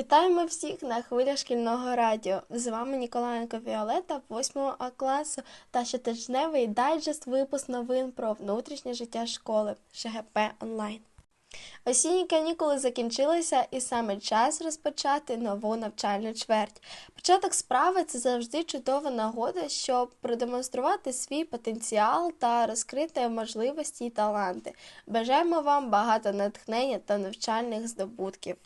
Вітаємо всіх на хвилях шкільного радіо. З вами Ніколаєнко Віолета, 8 А класу та щотижневий дайджест випуск новин про внутрішнє життя школи ШГП онлайн. Осінні канікули закінчилися, і саме час розпочати нову навчальну чверть. Початок справи це завжди чудова нагода, щоб продемонструвати свій потенціал та розкрити можливості і таланти. Бажаємо вам багато натхнення та навчальних здобутків.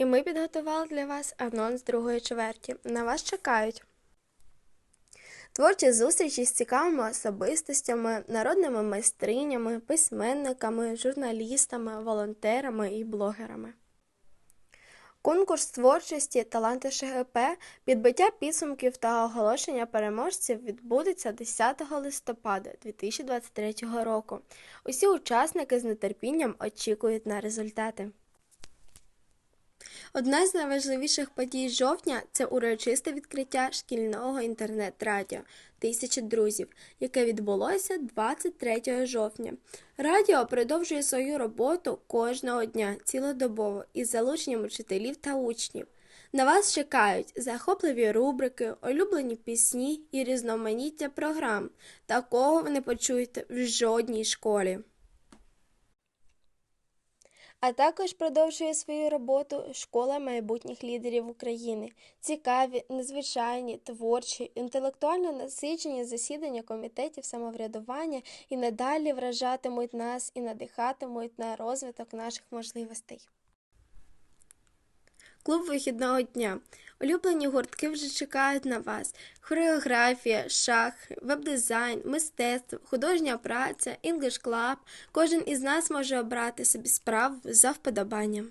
І ми підготували для вас анонс другої чверті. На вас чекають. Творчі зустрічі з цікавими особистостями, народними майстринями, письменниками, журналістами, волонтерами і блогерами. Конкурс творчості Таланти ШГП, підбиття підсумків та оголошення переможців відбудеться 10 листопада 2023 року. Усі учасники з нетерпінням очікують на результати. Одна з найважливіших подій жовтня це урочисте відкриття шкільного інтернет-радіо Тисяча друзів, яке відбулося 23 жовтня. Радіо продовжує свою роботу кожного дня цілодобово із залученням учителів та учнів. На вас чекають захопливі рубрики, улюблені пісні і різноманіття програм. Такого ви не почуєте в жодній школі. А також продовжує свою роботу Школа майбутніх лідерів України. Цікаві, незвичайні, творчі, інтелектуально насичені засідання комітетів самоврядування і надалі вражатимуть нас і надихатимуть на розвиток наших можливостей. Клуб вихідного дня. Улюблені гуртки вже чекають на вас. Хореографія, шах, веб-дизайн, мистецтво, художня праця, English Club. Кожен із нас може обрати собі справу за вподобанням.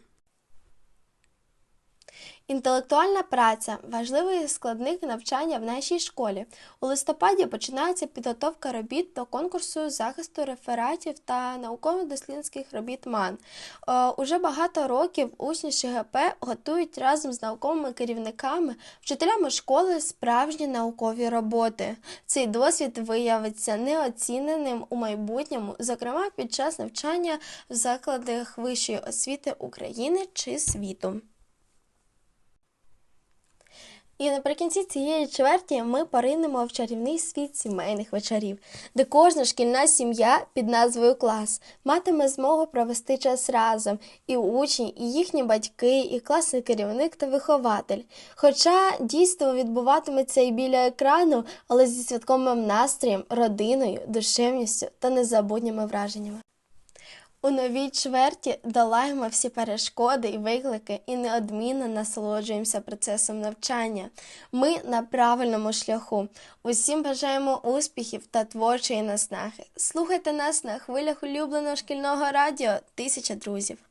Інтелектуальна праця важливий складник навчання в нашій школі. У листопаді починається підготовка робіт до конкурсу захисту рефератів та науково-дослідницьких робіт МАН. Е, Уже багато років учні ШГП готують разом з науковими керівниками, вчителями школи справжні наукові роботи. Цей досвід виявиться неоціненим у майбутньому, зокрема під час навчання в закладах вищої освіти України чи світу. І наприкінці цієї чверті ми поринемо в чарівний світ сімейних вечорів, де кожна шкільна сім'я під назвою клас матиме змогу провести час разом, і учні, і їхні батьки, і класний керівник та вихователь. Хоча дійство відбуватиметься і біля екрану, але зі святковим настроєм, родиною, душевністю та незабутніми враженнями. У новій чверті долаємо всі перешкоди і виклики і неодмінно насолоджуємося процесом навчання. Ми на правильному шляху. Усім бажаємо успіхів та творчої наснахи. Слухайте нас на хвилях улюбленого шкільного радіо Тисяча друзів.